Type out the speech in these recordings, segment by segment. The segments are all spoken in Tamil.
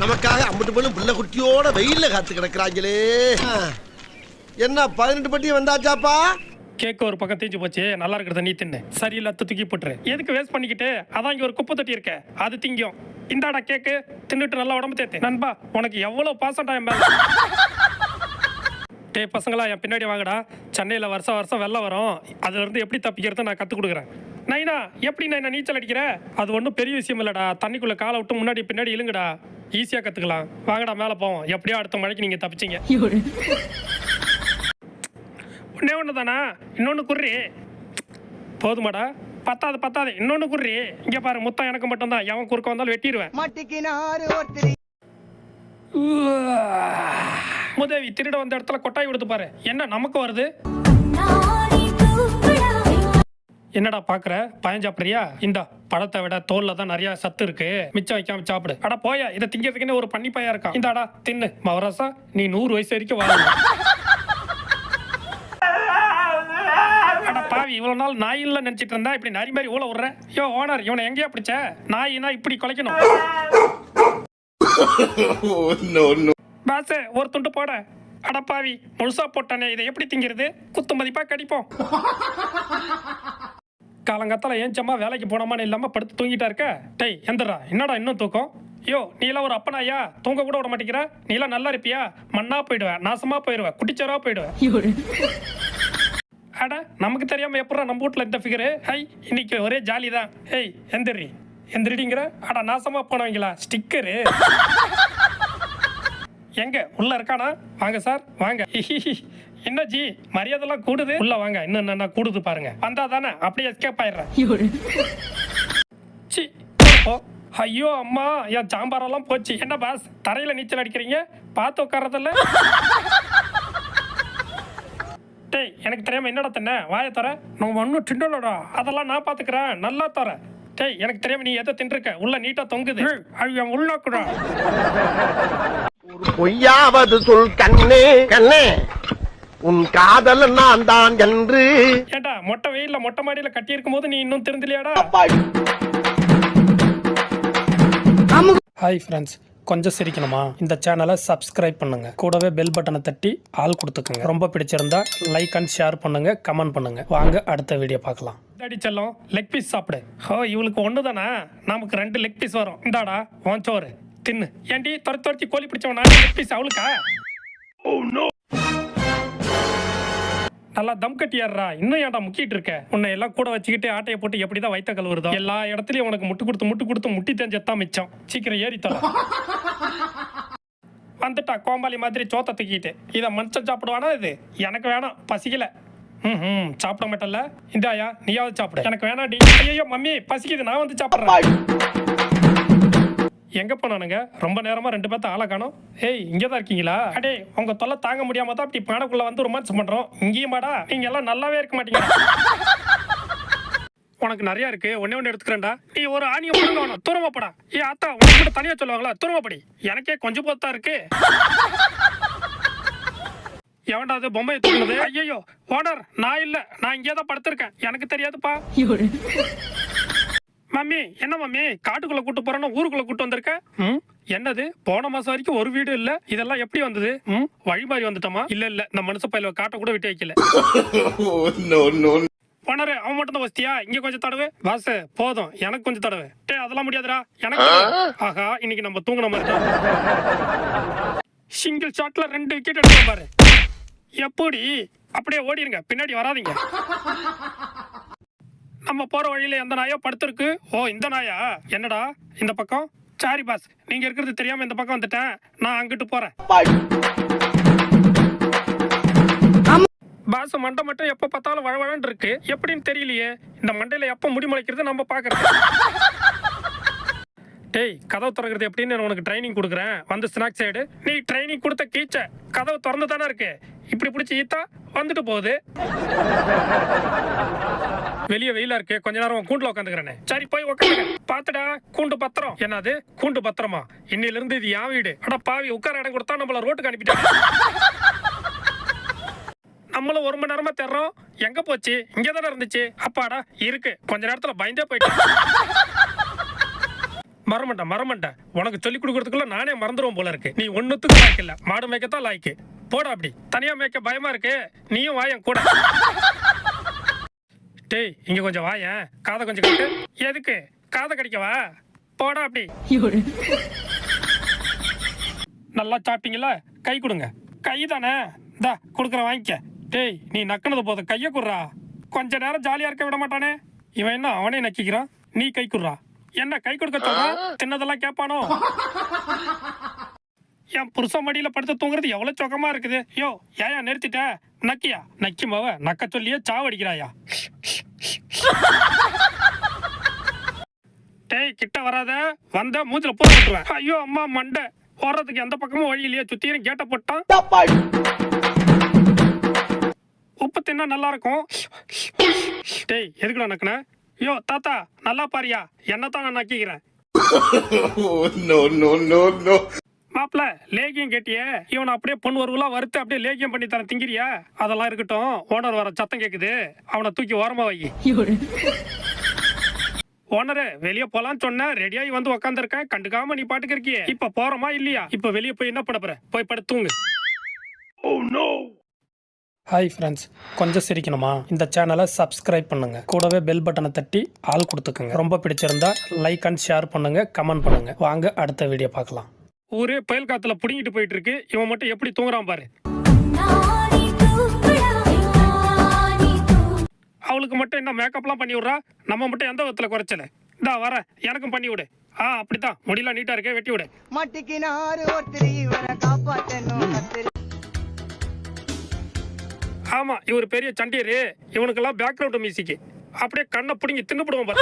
நமக்காக அம்பட்டு போலும் புள்ள குட்டியோட வெயில்ல காத்து கிடக்குறாங்களே. என்ன பதினெட்டு பட்டி வந்தாச்சாப்பா? கேக்கு ஒரு பக்கம் தீஞ்சு போச்சு நல்லா இருக்கிறத நீ தின்னு. சரியில்லாத தூக்கி போட்டுரு. எதுக்கு வேஸ்ட் பண்ணிக்கிட்டு? அதான் இங்க ஒரு குப்பை தொட்டி இருக்க. அது திங்கும். இந்தாடா கேக்கு தின்னுட்டு நல்லா உடம்பு தேத்து. நண்பா உனக்கு எவ்வளவு பாசம்டா என் மேல? டேய் பசங்களா என் பின்னாடி வாங்கடா. சென்னையில் வருஷம் வருஷம் வெள்ளம் வரும். அதுல இருந்து எப்படி தப்பிக்கிறது நான் கற்றுக் கொடுக்குறேன். நைனா எப்படி நான் நீச்சல் அடிக்கிற? அது ஒன்றும் பெரிய விஷயம் இல்லைடா. தண்ணிக்குள்ளே காலை விட்டு முன்னாடி பின்னாடி இழுங்கடா. ஈஸியாக கற்றுக்கலாம் வாங்கடா மேலே போவோம். எப்படியோ அடுத்த மழைக்கு நீங்கள் தப்பிச்சிங்க. ஒன்றே ஒன்று தானா இன்னொன்று குர்ரி போதுமாடா. பத்தாது பத்தாது. இன்னொன்று குர்ரி இங்கே பாரு முத்தம் எனக்கு மட்டும்தான். எவன் குறுக்க வந்தாலும் வெட்டிடுவேன். முதவி திருட வந்த இடத்துல கொட்டாய் கொடுத்து பாரு. என்ன நமக்கு வருது? என்னடா பாக்குற? பயம் சாப்பிடுறியா? இந்த. பழத்தை விட தோல்ல தான் நிறைய சத்து இருக்கு. மிச்சம் வைக்காம சாப்பிடு. அட போயா. இதை திங்கிறதுக்குன்னு ஒரு பண்ணி பையா இருக்கான். இந்தாடா தின்னு. மவராசா நீ நூறு வயசு வரைக்கும் அட பாவி இவ்வளவு நாள் நாய் இல்ல நினைச்சிட்டு இருந்தா இப்படி நரி மாதிரி ஊழ விடுற? யோ ஓனர் இவனை எங்கேயா பிடிச்ச? நாயினா இப்படி குலைக்கணும். பாசு ஒரு துண்டு போட. அடப்பாவி முழுசா போட்டானே இதை எப்படி திங்கிறது? குத்து மதிப்பா கடிப்போம். காலங்காத்தால ஏஞ்சம்மா வேலைக்கு போனோமான்னு இல்லாம படுத்து தூங்கிட்டா இருக்க? டேய் எந்திரா என்னடா இன்னும் தூக்கம்? ஐயோ நீலாம் ஒரு அப்பனாயா? தூங்க கூட விட மாட்டேங்கிற? நீலாம் நல்லா இருப்பியா? மண்ணா போயிடுவேன் நாசமா போயிடுவேன் குட்டிச்சோரா போயிடுவேன் அட நமக்கு தெரியாம எப்படா நம்ம வீட்ல இந்த ஃபிகரு ஹை இன்னைக்கு ஒரே ஜாலி தான் ஹேய் எந்திரி. எந்திரிடிங்கிற? அட நாசமா போனவங்களா? ஸ்டிக்கரு எங்க உள்ள இருக்கானா? வாங்க சார் வாங்க. என்ன ஜி மரியாதைலாம் கூடுது? உள்ள வாங்க இன்னும் என்ன கூடுது பாருங்க. வந்தா தானே அப்படியே எஸ்கேப் ஆயிடுறேன். சி ஓ ஐயோ அம்மா என் சாம்பாரெல்லாம் போச்சு. என்ன பாஸ் தரையில நீச்சல் அடிக்கிறீங்க? பார்த்து உட்காரதில்ல டேய் எனக்கு தெரியாம என்னடா தண்ணே வாயை தர நம்ம ஒன்றும் திண்டலடா அதெல்லாம் நான் பாத்துக்கிறேன் நல்லா தர டேய் எனக்கு தெரியாம நீ எதை தின்றுக்க உள்ள நீட்டா தொங்குது. அது என் உள்நாக்குடா. பொய்யாவது சொல் கண்ணே. கண்ணே. உன் காதல் நான் தான் என்று. ஏண்டா மொட்டை வெயில்ல மொட்டை மாடியில கட்டி இருக்கும் போது நீ இன்னும் திருந்தலையாடா? ஹாய் ஃப்ரெண்ட்ஸ் கொஞ்சம் சிரிக்கணுமா? இந்த சேனலை சப்ஸ்கிரைப் பண்ணுங்க. கூடவே பெல் பட்டனை தட்டி ஆள் கொடுத்துக்குங்க. ரொம்ப பிடிச்சிருந்தா லைக் அண்ட் ஷேர் பண்ணுங்க கமெண்ட் பண்ணுங்க. வாங்க அடுத்த வீடியோ பார்க்கலாம். அடி செல்லம் லெக் பீஸ் சாப்பிடு. ஹோ இவளுக்கு ஒன்று தானே நமக்கு ரெண்டு லெக் பீஸ் வரும். இந்தாடா உன் சோறு. தின்னு. ஏண்டி துரத்தி துரத்தி கோழி பிடிச்சவனா? Leg piece அவளுக்கா? நல்லா தம் கட்டியாடுறா. ஏறுறா இன்னும் ஏன்டா முக்கிட்டு இருக்க? உன்னை எல்லாம் கூட வச்சுக்கிட்டு ஆட்டையை போட்டு எப்படிதான் வைத்த கழுவுறதோ? எல்லா இடத்துலயும் உனக்கு முட்டு கொடுத்து முட்டு கொடுத்து முட்டி தெரிஞ்சதான் மிச்சம். சீக்கிரம் ஏறித்தர வந்துட்டா கோம்பாலி மாதிரி சோத்த தூக்கிட்டு. இதை மனுஷன் சாப்பிடுவானா இது? எனக்கு வேணாம். பசிக்கல. ம் ம் சாப்பிட மாட்டல்ல? இந்தாயா நீயாவது சாப்பிடு. எனக்கு வேணாடி ஐயோ மம்மி பசிக்குது. நான் வந்து சாப்பிட்றேன். எங்க போனானுங்க ரொம்ப நேரமா ரெண்டு பேர்த்த ஆளை காணும். ஏய் இங்க தான் இருக்கீங்களா? அடே உங்க தொல்லை தாங்க முடியாம தான் இப்படி பானைக்குள்ள வந்து ரொமான்ஸ் பண்றோம். இங்கேயும் மாடா நீங்க எல்லாம் நல்லாவே இருக்க மாட்டீங்க. உனக்கு நிறைய இருக்கு. ஒன்னே ஒண்ணு எடுத்துக்கிறேன்டா. நீ ஒரு ஆணியை முழுங்க வேணும் தூரமாப்படா ஏ அத்தா உனக்கு மட்டும் தனியா சொல்லுவாங்களா? தூரமாப்படி எனக்கே கொஞ்சம் போத்தா இருக்கு. எவன்டா அது? பொம்மையை தூக்குனது? ஐயோ ஓனர் நான் இல்ல. நான் இங்கே தான் படுத்திருக்கேன். எனக்கு தெரியாதுப்பா. மம்மி என்ன மம்மி? காட்டுக்குள்ள கூட்டு போறேன்னு ஊருக்குள்ள கூட்டு வந்திருக்க? ம்? என்னது? போன மாசம் வரைக்கும் ஒரு வீடு இல்ல. இதெல்லாம் எப்படி வந்தது? ம்? வழி மாறி வந்துட்டோமா? இல்ல இல்ல. இந்த மனுஷ பயில காட்ட கூட விட்டு வைக்கல. போனாரு அவன் மட்டும் தான் வசதியா? இங்க கொஞ்சம் தடவு. பாஸ் போதும். எனக்கு கொஞ்சம் தடவு. டே அதெல்லாம் முடியாதுடா. எனக்கு. ஆஹா இன்னைக்கு நம்ம தூங்குன மாதிரி தான். சிங்கிள் ஷாட்ல ரெண்டு விக்கெட் எடுக்க பாரு. எப்படி? அப்படியே ஓடிருங்க. பின்னாடி வராதீங்க. நம்ம போற வழியில எந்த நாயோ படுத்திருக்கு? ஓ இந்த நாயா? என்னடா? இந்த பக்கம்? சாரி பாஸ் நீங்க இருக்கிறது தெரியாம இந்த பக்கம் வந்துட்டேன். நான் அங்கிட்டு போறேன். பாஸ் மண்டை மட்டும் எப்ப பார்த்தாலும் வழவழன்னு இருக்கு. எப்படின்னு தெரியலையே. இந்த மண்டையில எப்ப முடி முளைக்கிறது நம்ம பாக்குறோம் டேய் கதவு திறக்கிறது எப்படின்னு நான் உனக்கு ட்ரைனிங் கொடுக்குறேன். வந்து ஸ்நாக்ஸ் சைடு நீ ட்ரைனிங் கொடுத்த கீச்ச கதவு திறந்து தானே இருக்கு. இப்படி பிடிச்சி ஈத்தா வந்துட்டு போகுது. வெளியே வெயிலா இருக்கு. கொஞ்ச நேரம் கூண்டுல உட்காந்துக்கிறேன் சரி போய் உட்காந்து பாத்துடா கூண்டு பத்திரம். என்னது? கூண்டு பத்திரமா? இன்னில இருந்து இது என் வீடு. ஆனா பாவி உட்கார இடம் கொடுத்தா நம்மள ரோட்டுக்கு அனுப்பிட்டாங்க நம்மளும் ஒரு மணி நேரமா தர்றோம் எங்க போச்சு? இங்க தானே இருந்துச்சு. அப்பாடா இருக்கு. கொஞ்ச நேரத்துல பயந்தே போயிட்டேன். மறமண்டா மறமண்டா உனக்கு சொல்லி கொடுக்கறதுக்குள்ள நானே மறந்துடுவோம் போல இருக்கு. நீ ஒன்னுத்துக்கு லாய்க்கு இல்ல. மாடு மேய்க்கத்தான் லாய்க்கு. போடா அப்படி. தனியா மேய்க்க பயமா இருக்கு. நீயும் வாயன் கூட. டேய் இங்க கொஞ்சம் வாயேன் காதை கொஞ்சம் கட்டு. எதுக்கு? காதை கடிக்கவா? போடா அப்படி. நல்லா சாப்பிட்டீங்களா கை கொடுங்க. கை தானே? இந்தா கொடுக்குறேன் வாங்கிக்க. டேய் நீ நக்குனது போதும். கையை குடுறா. கொஞ்ச நேரம் ஜாலியா இருக்க விட மாட்டானே. இவன் என்ன அவனே நக்கிக்கிறான்? நீ கை குடுறா. என்ன கை கொடுக்க சொல்றா? தின்னதெல்லாம் கேட்பானோ? என் புருஷன் மடியில படுத்து தூங்குறது எவ்வளவு சுகமா இருக்குது. யோ ஏன் நிறுத்திட்ட. நக்கியா? நக்கிமாவ நக்க சொல்லியே சாவடிக்கிறாயா? டேய் கிட்ட வராத. வந்த மூஞ்சில போட்டுருவேன் ஐயோ அம்மா மண்டை. ஓடுறதுக்கு எந்த பக்கமும் வழி இல்லையா. சுத்தியும் கேட்ட போட்டான். உப்பு தின்னா நல்லா இருக்கும் டேய் எதுக்குடா நக்குன? ஐயோ தாத்தா நல்லா பாரியா. என்னத்தான் நான் நக்கிக்கிறேன். Oh, மாப்பிள லேகியம் கேட்டியே? இவனை அப்படியே பொண்ணு வருவலா வறுத்து அப்படியே லேகியம் பண்ணி தரேன் திங்கிறியா? அதெல்லாம் இருக்கட்டும் ஓனர் வர சத்தம் கேக்குது. அவனை தூக்கி ஓரமா வை. ஓனரு வெளிய போலான்னு சொன்ன ரெடியாகி வந்து உக்காந்துருக்கேன் கண்டுக்காம நீ பாட்டுக்கு இருக்கியே. இப்ப போறோமா இல்லையா? இப்ப வெளிய போய் என்ன பண்ண போற? போய் படுத்து தூங்கு. ஹாய் ஃப்ரெண்ட்ஸ் கொஞ்சம் சிரிக்கணுமா? இந்த சேனலை சப்ஸ்கிரைப் பண்ணுங்க. கூடவே பெல் பட்டனை தட்டி ஆள் கொடுத்துக்கோங்க. ரொம்ப பிடிச்சிருந்தா லைக் அண்ட் ஷேர் பண்ணுங்க கமெண்ட் பண்ணுங்க. வாங்க அடுத்த வீடியோ பார்க்கலாம். ஊரே புயல் காத்துல புடிங்கிட்டு போயிட்டு இருக்கு இவன் மட்டும் எப்படி தூங்குறான் பாரு. அவளுக்கு மட்டும் என்ன மேக்கப்லாம் பண்ணி விட்றா? நம்ம மட்டும் எந்த விதத்துல குறைச்சல? இந்தா வர. எனக்கும் பண்ணி விடு. ஆ அப்படித்தான். முடியல நீட்டா இருக்கே வெட்டி விடு. மட்டிக்கினாரு ஒருத்தர் இவரை ஆமா இவர் பெரிய சண்டியரு. இவனுக்கெல்லாம் பேக்ரவுண்ட் மியூசிக் அப்படியே கண்ணை பிடுங்கி தின்னுபிடுவோம் பாரு.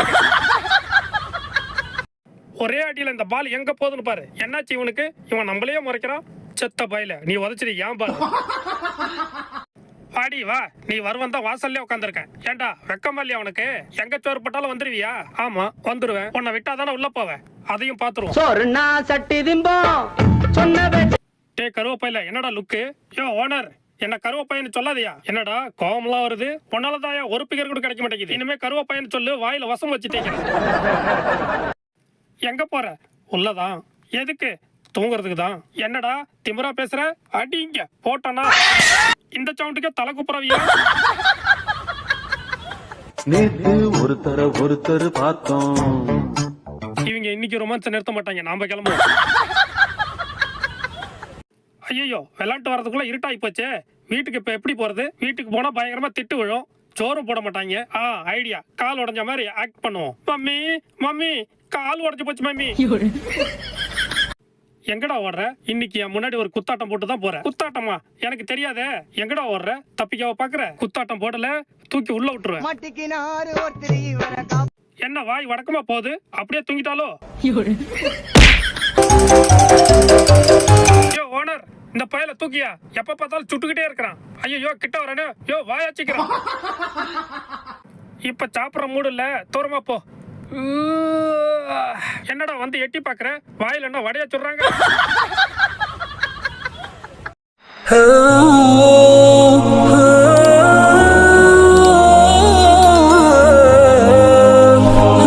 ஒரே அடியில இந்த பால் எங்க போகுதுன்னு பாரு. என்னாச்சு இவனுக்கு? இவன் நம்மளையே முறைக்கிறான். செத்த பயல. நீ உதச்சிரு ஏன் பாரு வாடி வா. நீ வருவன் தான் வாசல்லே உட்காந்துருக்கேன் ஏன்டா வெக்கமா இல்லையா உனக்கு? எங்க சோறு போட்டாலும் வந்துருவியா? ஆமா வந்துருவேன். உன்னை விட்டா தானே உள்ள போவேன். அதையும் பாத்துருவோம். டே கருவப்பையில என்னடா லுக்கு யோ ஓனர் என்ன கருவப்பையன்னு சொல்லாதயா? என்னடா கோவம்லாம் வருது? பொண்ணாலதாயா ஒரு பிகர் கூட கிடைக்க மாட்டேங்குது. இனிமே கருவப்பையன்னு சொல்லு வாயில வசம் வச்சு தேய்க்கிறேன். எங்க போற? உள்ளதான். எதுக்கு? தூங்குறதுக்கு தான் என்னடா திமிரா பேசுற? அடிங்க. போட்டனா? இந்த சவுண்டுக்கே தலை குப்புறவியா? நேத்து ஒருத்தர ஒருத்தர் பார்த்தோம். இவங்க இன்னைக்கு ரொமான்ஸ் நிறுத்த மாட்டாங்க. நாம கிளம்புவோம். ஐயோ விளையாட்டு வரதுக்குள்ள இருட்டாகி போச்சே. வீட்டுக்கு இப்ப எப்படி போறது? வீட்டுக்கு போனா பயங்கரமா திட்டு விழும். சோறும் போட மாட்டாங்க. ஆ ஐடியா கால் உடைஞ்ச மாதிரி ஆக்ட் பண்ணுவோம். மம்மி மம்மி கால் உடைஞ்சு போச்சு மம்மி. எங்கடா ஓடுற? இன்னைக்கு என் முன்னாடி ஒரு குத்தாட்டம் போட்டு தான் போற குத்தாட்டமா? எனக்கு தெரியாதே. எங்கடா ஓடுற? தப்பிக்காவ பாக்குற? குத்தாட்டம் போடல. தூக்கி உள்ள விட்டுருவேன். என்ன வாய் வடக்கமா போகுது? அப்படியே தூங்கிட்டாலோ? ஓனர் இந்த பயல தூக்கியா? எப்ப பார்த்தாலும் சுட்டுக்கிட்டே இருக்கிறான். ஐயோ கிட்ட வரானே. யோ வாயாச்சிக்கிறான் இப்ப சாப்பிடுற மூடு இல்ல. தூரமா போ. என்னடா வந்து எட்டி பாக்குற வாயில என்ன வடையா சொல்றாங்க oh.